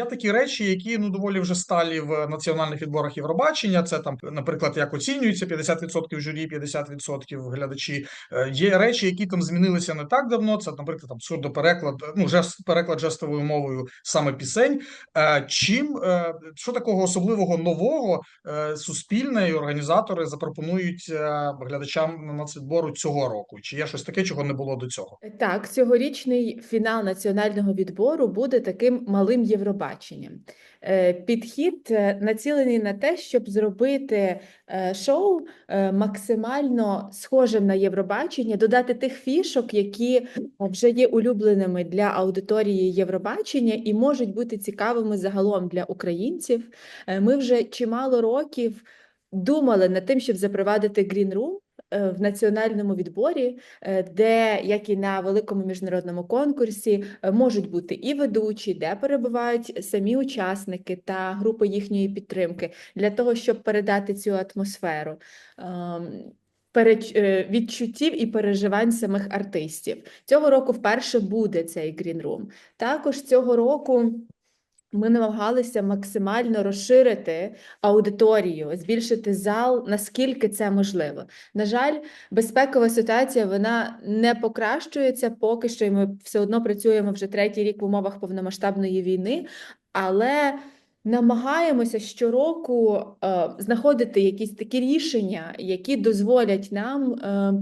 Є такі речі, які ну доволі вже сталі в національних відборах Євробачення. Це там, наприклад, як оцінюється 50% журі, 50% глядачі. Е, Є речі, які там змінилися не так давно. Це, наприклад, там сурдопереклад, ну жест, переклад жестовою мовою саме пісень. Е, Чим е, що такого особливого нового суспільне і організатори запропонують глядачам нацвідбору цього року? Чи є щось таке, чого не було до цього? Так, цьогорічний фінал національного відбору буде таким малим Євробаченням. Е, Підхід е, націлений на те, щоб зробити е, шоу максимально схожим на Євробачення, додати тих фішок, які вже є улюбленими для аудиторії Євробачення і можуть бути цікавими загалом для українців. Ми вже чимало років думали над тим, щоб запровадити Green Room в національному відборі, е, де, як і на великому міжнародному конкурсі, е, можуть бути і ведучі, де перебувають самі учасники та групи їхньої підтримки для того, щоб передати цю атмосферу. ем, е, Відчуттів і переживань самих артистів. Цього року вперше буде цей Room. Також цього року ми намагалися максимально розширити аудиторію, збільшити зал, наскільки це можливо. На жаль, безпекова ситуація вона не покращується поки що, і ми все одно працюємо вже третій рік в умовах повномасштабної війни, але намагаємося щороку е, знаходити якісь такі рішення, які дозволять нам е,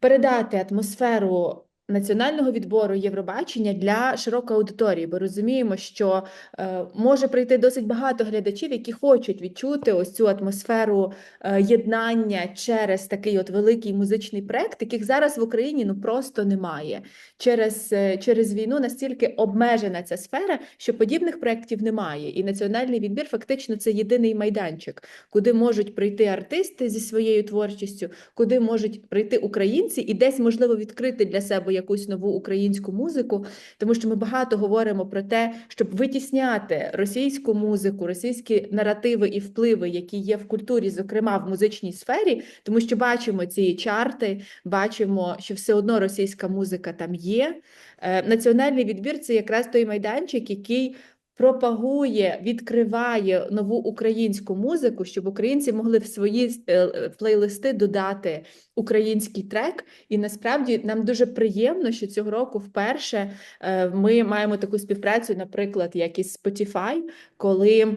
передати атмосферу. Національного відбору Євробачення для широкої аудиторії, бо розуміємо, що е, може прийти досить багато глядачів, які хочуть відчути ось цю атмосферу е, єднання через такий от великий музичний проект, яких зараз в Україні ну просто немає. Через, е, через війну настільки обмежена ця сфера, що подібних проєктів немає. І національний відбір фактично це єдиний майданчик, куди можуть прийти артисти зі своєю творчістю, куди можуть прийти українці і десь можливо відкрити для себе якусь нову українську музику, тому що ми багато говоримо про те, щоб витісняти російську музику, російські наративи і впливи, які є в культурі, зокрема в музичній сфері, тому що бачимо ці чарти, бачимо, що все одно російська музика там є. Е, Національний відбір це якраз той майданчик, який пропагує, відкриває нову українську музику, щоб українці могли в свої е, плейлисти додати український трек. І насправді нам дуже приємно, що цього року вперше е, ми маємо таку співпрацю, наприклад, як із Spotify, коли.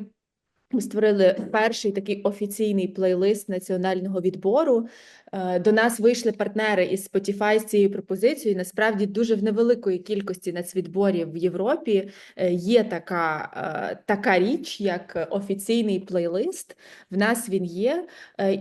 Ми створили перший такий офіційний плейлист національного відбору. Е, До нас вийшли партнери із Spotify з цією пропозицією. Насправді дуже в невеликої кількості нацвідборів в Європі е, є така, е, така річ, як офіційний плейлист. В нас він є,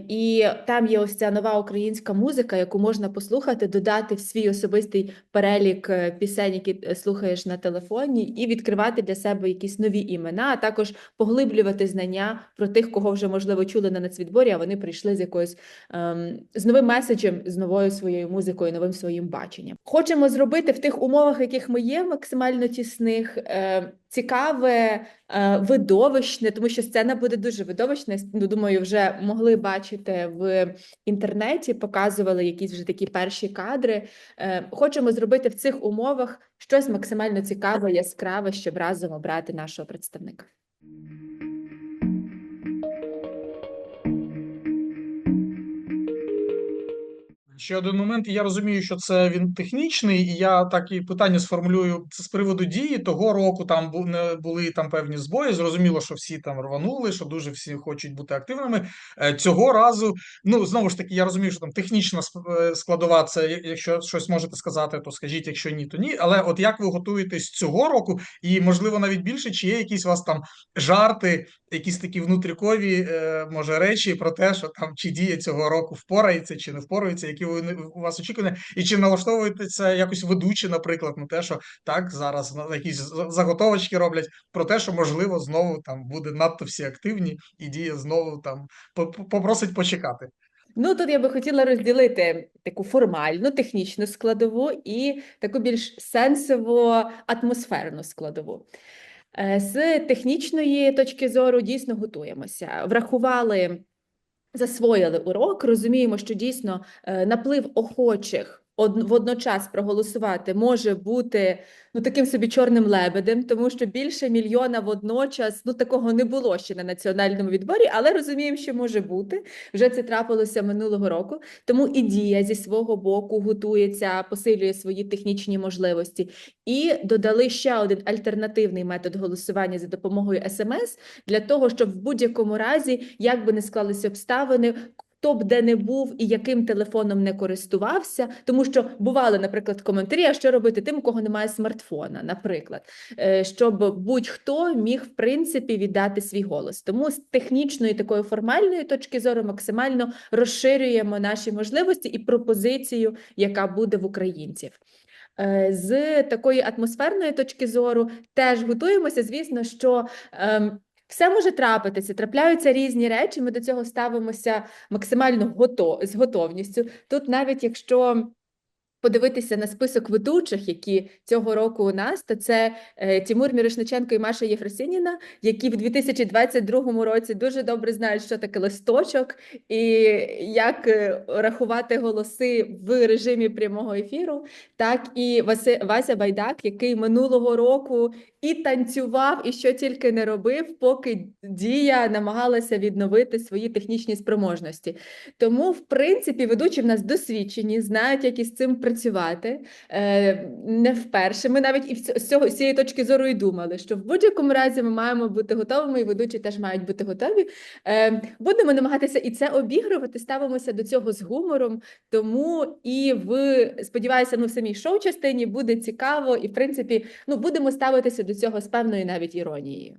і там є ось ця нова українська музика, яку можна послухати, додати в свій особистий перелік пісень, які слухаєш на телефоні, і відкривати для себе якісь нові імена, а також поглиблювати знання про тих, кого вже можливо чули на нацвідборі, а вони прийшли з якоюсь ем, з новим меседжем, з новою своєю музикою, новим своїм баченням. Хочемо зробити в тих умовах, яких ми є, максимально тісних. Е, Цікаве, е, видовищне, тому що сцена буде дуже видовищна. Ну, думаю, вже могли бачити в інтернеті, показували якісь вже такі перші кадри. Е, Хочемо зробити в цих умовах щось максимально цікаве, яскраве, щоб разом обрати нашого представника. Ще один момент, і я розумію, що це він технічний, і я так і питання сформулюю це з приводу дії. Того року там були там певні збої. Зрозуміло, що всі там рванули, що дуже всі хочуть бути активними. Е, Цього разу, ну знову ж таки, я розумію, що там технічна е, складова. Це якщо щось можете сказати, то скажіть, якщо ні, то ні. Але от як ви готуєтесь цього року, і можливо навіть більше, чи є якісь у вас там жарти, якісь такі внутрікові, е, може, речі про те, що там чи дія цього року впорається, чи не впорається, які ви у вас очікування, і чи налаштовуєтеся якось ведучі, наприклад, на те, що так зараз якісь заготовочки роблять про те, що можливо знову там буде надто всі активні, і дія знову там по- по- попросить почекати. Ну, тут я би хотіла розділити таку формальну, технічну складову і таку більш сенсово атмосферну складову. Е, З технічної точки зору дійсно готуємося. Врахували, засвоїли урок, розуміємо, що дійсно е, наплив охочих водночас проголосувати може бути ну таким собі чорним лебедем, тому що більше мільйона водночас ну такого не було ще на національному відборі, але розуміємо, що може бути. Вже це трапилося минулого року. Тому і дія зі свого боку готується, посилює свої технічні можливості. І додали ще один альтернативний метод голосування за допомогою СМС для того, щоб в будь-якому разі, як би не склалися обставини. Хто б де не був і яким телефоном не користувався, тому що бували, наприклад, коментарі, а що робити тим, у кого немає смартфона, наприклад, Е, щоб будь-хто міг в принципі віддати свій голос. Тому з технічної такої формальної точки зору максимально розширюємо наші можливості і пропозицію, яка буде в українців. Е, З такої атмосферної точки зору теж готуємося. Звісно, що ем, все може трапитися, трапляються різні речі. Ми до цього ставимося максимально готов з готовністю. Тут, навіть якщо подивитися на список ведучих, які цього року у нас, то це е, Тимур Мірошниченко і Маша Єфросініна, які в 2022 році дуже добре знають, що таке листочок і як е, рахувати голоси в режимі прямого ефіру, так і Вася Байдак, який минулого року і танцював, і що тільки не робив, поки дія намагалася відновити свої технічні спроможності. Тому, в принципі, ведучі в нас досвідчені, знають, як із цим працювати. Е, не вперше. Ми навіть і з цього з цієї точки зору і думали, що в будь-якому разі ми маємо бути готовими, і ведучі теж мають бути готові. Е, будемо намагатися і це обігрувати, ставимося до цього з гумором. Тому і в сподіваюся, ну в самій шоу-частині буде цікаво, і в принципі, ну будемо ставитися до цього з певною навіть іронією.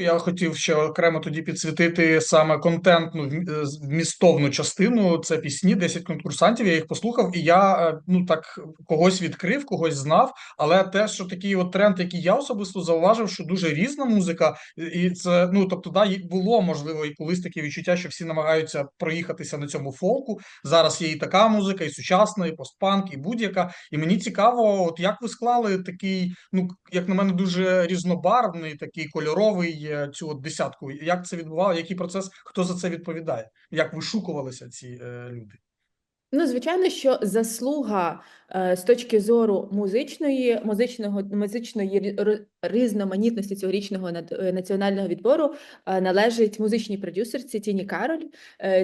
Я хотів ще окремо тоді підсвітити саме контентну е, вмістовну частину. Це пісні, 10 конкурсантів. Я їх послухав, і я е, ну так когось відкрив, когось знав. Але те, що такий от тренд, який я особисто зауважив, що дуже різна музика, і- це ну тобто, да, було можливо і колись таке відчуття, що всі намагаються проїхатися на цьому фолку. Зараз є і така музика, і сучасна, і постпанк, і будь-яка. І мені цікаво, от як ви склали такий, ну як на мене, дуже різнобарвний, такий кольоровий цю от десятку. Як це відбувало? Який процес? Хто за це відповідає? Як вишукувалися ці е, люди? Ну, звичайно, що заслуга е, з точки зору музичної, музичного, музичної рі- різноманітності цьогорічного е, національного відбору е, належить музичній продюсерці Тіні Кароль.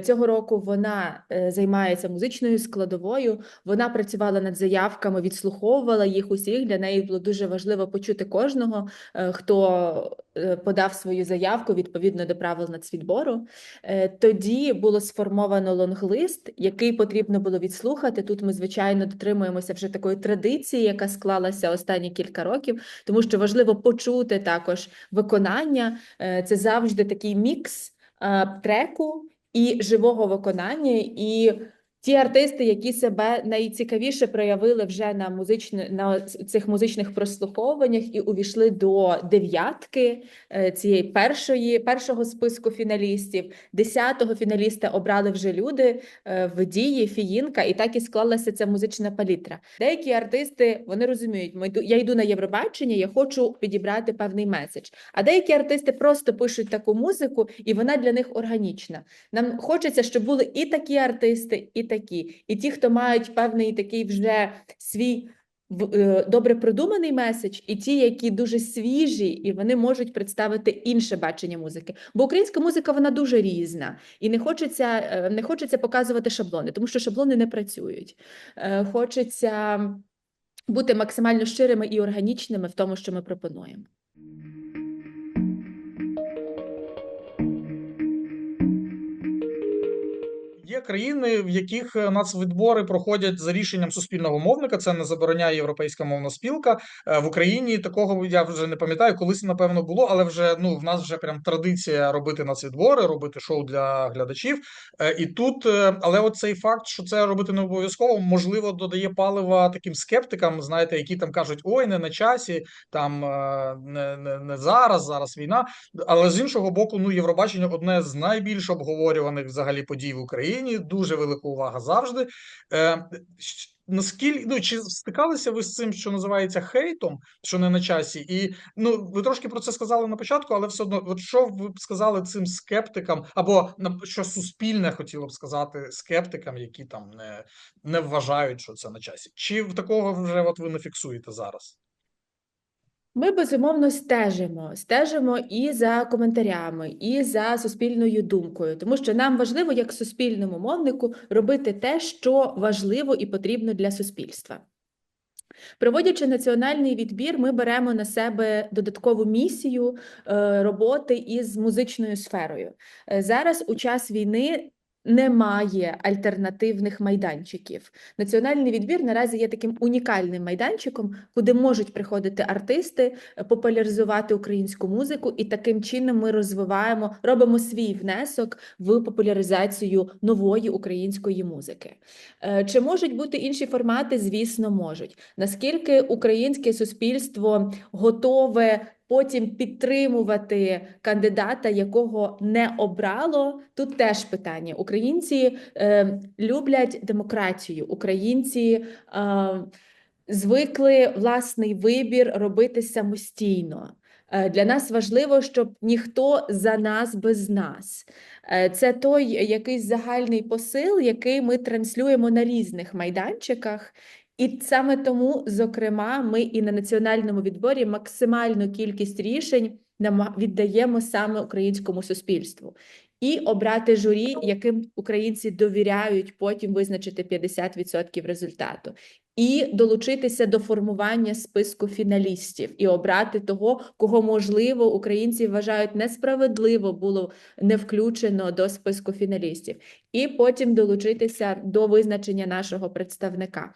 Цього року вона займається музичною складовою. Вона працювала над заявками, відслуховувала їх усіх. Для неї було дуже важливо почути кожного, хто подав свою заявку відповідно до правил нацвідбору. Тоді було сформовано лонглист, який потрібно було відслухати. Тут ми, звичайно, дотримуємося вже такої традиції, яка склалася останні кілька років, тому що важливо почути також виконання. Е, Це завжди такий мікс е, треку і живого виконання. І ті артисти, які себе найцікавіше проявили вже на музичне на цих музичних прослуховуваннях і увійшли до дев'ятки е, цієї першої першого списку фіналістів. Десятого фіналіста обрали вже люди е, в дії Фіїнка, і так і склалася ця музична палітра. Деякі артисти вони розуміють, я йду на Євробачення, я хочу підібрати певний меседж. А деякі артисти просто пишуть таку музику, і вона для них органічна. Нам хочеться, щоб були і такі артисти, і такі, і ті, хто мають певний такий вже свій е, добре продуманий меседж, і ті, які дуже свіжі, і вони можуть представити інше бачення музики. Бо українська музика вона дуже різна, і не хочеться, е, не хочеться показувати шаблони, тому що шаблони не працюють. Е, Хочеться бути максимально щирими і органічними в тому, що ми пропонуємо. Є країни, в яких е, нацвідбори проходять за рішенням суспільного мовника. Це не забороняє європейська мовна спілка. Е, В Україні такого я вже не пам'ятаю, колись напевно було, але вже ну в нас вже прям традиція робити нацвідбори, робити шоу для глядачів. Е, І тут, але оцей факт, що це робити не обов'язково, можливо, додає палива таким скептикам, знаєте, які там кажуть: ой, не на часі, там не, не, не зараз, зараз війна. Але з іншого боку, ну Євробачення одне з найбільш обговорюваних взагалі подій в Україні. Дуже велика увага завжди. Е, наскільки ну чи стикалися ви з цим, що називається хейтом, що не на часі? І ну ви трошки про це сказали на початку, але все одно, от що ви б сказали цим скептикам, або на що суспільне хотіло б сказати скептикам, які там не, не вважають, що це на часі? Чи такого вже от ви не фіксуєте зараз? Ми безумовно стежимо, стежимо і за коментарями, і за суспільною думкою, тому що нам важливо, як суспільному мовнику, робити те, що важливо і потрібно для суспільства. Проводячи національний відбір, ми беремо на себе додаткову місію е, роботи із музичною сферою. Е, Зараз у час війни немає альтернативних майданчиків. Національний відбір наразі є таким унікальним майданчиком, куди можуть приходити артисти, е, популяризувати українську музику, і таким чином ми розвиваємо, робимо свій внесок в популяризацію нової української музики. Е, Чи можуть бути інші формати? Звісно, можуть. Наскільки українське суспільство готове потім підтримувати кандидата, якого не обрало? Тут теж питання. Українці е, люблять демократію, українці е, звикли власний вибір робити самостійно. Е, Для нас важливо, щоб ніхто за нас без нас. Е, Це той якийсь загальний посил, який ми транслюємо на різних майданчиках. І саме тому, зокрема, ми і на національному відборі максимальну кількість рішень віддаємо саме українському суспільству. І обрати журі, яким українці довіряють потім визначити 50% результату, і долучитися до формування списку фіналістів і обрати того, кого можливо українці вважають несправедливо було не включено до списку фіналістів, і потім долучитися до визначення нашого представника.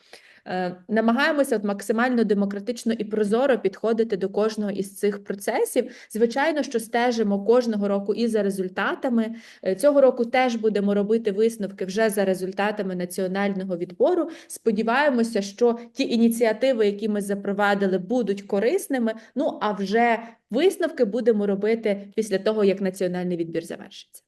Е, Намагаємося от максимально демократично і прозоро підходити до кожного із цих процесів. Звичайно, що стежимо кожного року і за результатами. Е, Цього року теж будемо робити висновки вже за результатами національного відбору. Сподіваємося, що ті ініціативи, які ми запровадили, будуть корисними. Ну а вже висновки будемо робити після того, як національний відбір завершиться.